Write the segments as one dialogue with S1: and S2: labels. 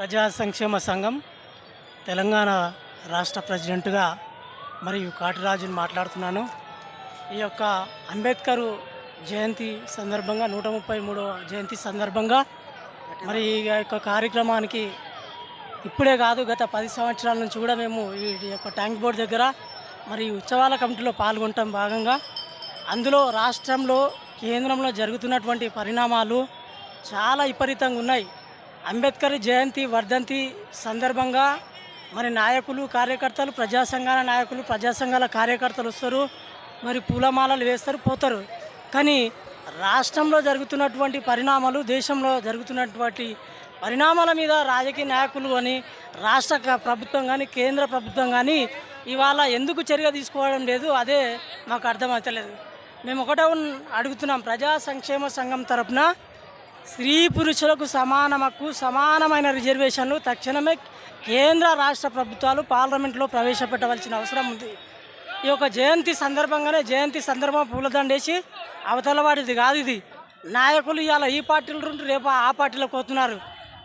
S1: ప్రజా సంక్షేమ సంఘం తెలంగాణ రాష్ట్ర ప్రెసిడెంట్గా మరియు కాటిరాజుని మాట్లాడుతున్నాను. ఈ యొక్క అంబేద్కర్ జయంతి సందర్భంగా నూట ముప్పై మూడవ జయంతి సందర్భంగా మరి ఈ యొక్క కార్యక్రమానికి ఇప్పుడే కాదు గత పది సంవత్సరాల నుంచి కూడా మేము ఈ యొక్క ట్యాంక్ బోర్డ్ దగ్గర మరి ఉత్సవాల కమిటీలో పాల్గొనటం భాగంగా అందులో రాష్ట్రంలో కేంద్రంలో జరుగుతున్నటువంటి పరిణామాలు చాలా విపరీతంగా ఉన్నాయి. అంబేద్కర్ జయంతి వర్ధంతి సందర్భంగా మరి నాయకులు కార్యకర్తలు ప్రజా సంఘాల నాయకులు ప్రజా సంఘాల కార్యకర్తలు వస్తారు. మరి పూలమాలలు వేస్తారు పోతారు. కానీ రాష్ట్రంలో జరుగుతున్నటువంటి పరిణామాలు దేశంలో జరుగుతున్నటువంటి పరిణామాల మీద రాజకీయ నాయకులు అని రాష్ట్ర ప్రభుత్వం కానీ కేంద్ర ప్రభుత్వం కానీ ఇవాళ ఎందుకు చర్య తీసుకోవడం లేదు అదే మాకు అర్థమవుతలేదు. మేము ఒకటే అడుగుతున్నాం ప్రజా సంక్షేమ సంఘం తరపున స్త్రీ పురుషులకు సమాన హక్కు సమానమైన రిజర్వేషన్లు తక్షణమే కేంద్ర రాష్ట్ర ప్రభుత్వాలు పార్లమెంట్లో ప్రవేశపెట్టవలసిన అవసరం ఉంది. ఈ యొక్క జయంతి సందర్భంగానే జయంతి సందర్భం పూలదండేసి అవతల వాడిది కాదు ఇది. నాయకులు ఇవాళ ఈ పార్టీలు ఉంటూ రేపు ఆ పార్టీలకు పోతున్నారు.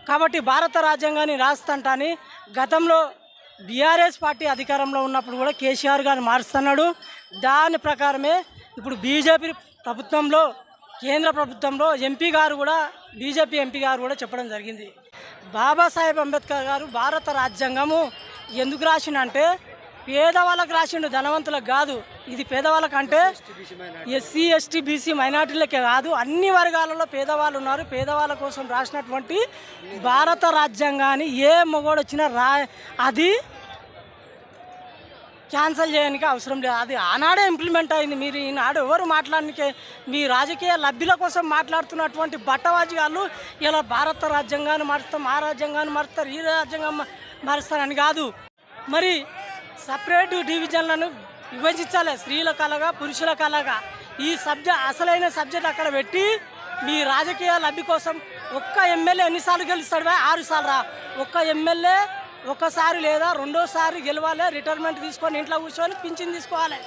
S1: కాబట్టి భారత రాజ్యాంగాన్ని రాస్తంటాని గతంలో బీఆర్ఎస్ పార్టీ అధికారంలో ఉన్నప్పుడు కూడా కేసీఆర్ గారిని మారుస్తున్నాడు. దాని ప్రకారమే ఇప్పుడు బీజేపీ ప్రభుత్వంలో కేంద్ర ప్రభుత్వంలో ఎంపీ గారు కూడా బీజేపీ ఎంపీ గారు కూడా చెప్పడం జరిగింది. బాబాసాహెబ్ అంబేద్కర్ గారు భారత రాజ్యాంగము ఎందుకు రాసిండంటే పేదవాళ్ళకి రాసిండు ధనవంతులకు కాదు ఇది పేదవాళ్ళకు అంటే ఎస్సీ ఎస్టీ బీసీ మైనార్టీలకే కాదు అన్ని వర్గాలలో పేదవాళ్ళు ఉన్నారు. పేదవాళ్ళ కోసం రాసినటువంటి భారత రాజ్యాంగాన్ని ఏ మొగోడు వచ్చినా రా అది క్యాన్సిల్ చేయడానికి అవసరం లేదు. అది ఆనాడే ఇంప్లిమెంట్ అయింది. మీరు ఈనాడు ఎవరు మాట్లాడడానికి మీ రాజకీయ లబ్ధిల కోసం మాట్లాడుతున్నటువంటి బట్టవాజిగాళ్ళు ఇలా భారత రాజ్యాంగాన్ని మారుస్తాం ఆ రాజ్యాంగాన్ని మారుస్తారు ఈ రాజ్యాంగం మారుస్తారని కాదు. మరి సపరేట్ డివిజన్లను విభజించాలి. స్త్రీల కళగా పురుషుల కళగా. ఈ సబ్జెక్ట్ అసలైన సబ్జెక్ట్ అక్కడ పెట్టి మీ రాజకీయ లబ్ధి కోసం ఒక్క ఎమ్మెల్యే ఎన్నిసార్లు గెలుస్తాడు? ఆరు సార్లు రా. ఒక్క ఎమ్మెల్యే ఒక్కసారి లేదా రెండోసారి గెలవాలి రిటైర్మెంట్ తీసుకొని ఇంట్లో కూర్చొని పింఛన్ తీసుకోవాలి.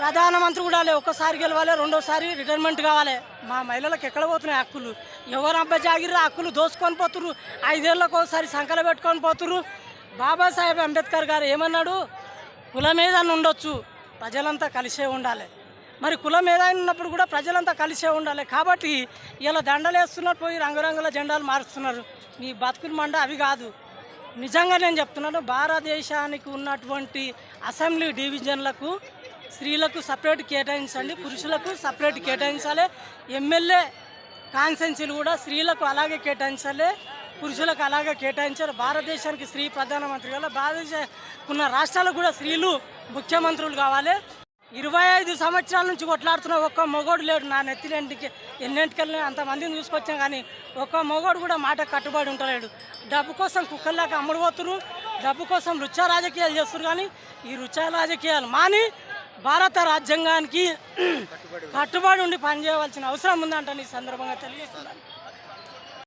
S1: ప్రధానమంత్రి కూడా ఒకసారి ఒక్కసారి గెలవాలి రెండోసారి రిటైర్మెంట్ కావాలి. మా మహిళలకు ఎక్కడ పోతున్నాయి హక్కులు? ఎవరు అబ్బాయి జాగిర్రా హక్కులు దోసుకొని పోతుర్రు? ఐదేళ్ళకు ఒకసారి సంకల పెట్టుకొని పోతుర్రు? బాబాసాహెబ్ అంబేద్కర్ గారు ఏమన్నాడు? కులం ఏదైనా ఉండొచ్చు ప్రజలంతా కలిసే ఉండాలి. మరి కులం ఏదైనా ఉన్నప్పుడు కూడా ప్రజలంతా కలిసే ఉండాలి. కాబట్టి ఇలా దండలు వేస్తున్నారు పోయి రంగురంగుల జెండాలు మారుస్తున్నారు. మీ బతుకుని మండ అవి కాదు. నిజంగా నేను చెప్తున్నాను భారతదేశానికి ఉన్నటువంటి అసెంబ్లీ డివిజన్లకు స్త్రీలకు సపరేట్ కేటాయించండి పురుషులకు సపరేట్ కేటాయించాలి ఎమ్మెల్యే కాన్సెన్సీలు కూడా స్త్రీలకు అలాగే కేటాయించాలి పురుషులకు అలాగే కేటాయించాలి. భారతదేశానికి స్త్రీ ప్రధానమంత్రి కావాలి భారతదేశ ఉన్న రాష్ట్రాలకు కూడా స్త్రీలు ముఖ్యమంత్రులు కావాలి. ఇరవై ఐదు సంవత్సరాల నుంచి కొట్లాడుతున్న ఒక్క మొగోడు లేడు నా నెత్తిలేంటికి. ఎన్నింటికెళ్ళి అంతమందిని చూసుకొచ్చాం కానీ ఒక్క మొగోడు కూడా మాట కట్టుబడి ఉండలేడు. డబ్బు కోసం కుక్కల్లాగా అమ్ముడుపోతున్నారు డబ్బు కోసం రుచా రాజకీయాలు చేస్తారు కానీ ఈ రుచా రాజకీయాలు మాని భారత రాజ్యాంగానికి కట్టుబడి ఉండి పనిచేయవలసిన అవసరం ఉందంట ఈ సందర్భంగా తెలియజేస్తున్నాను.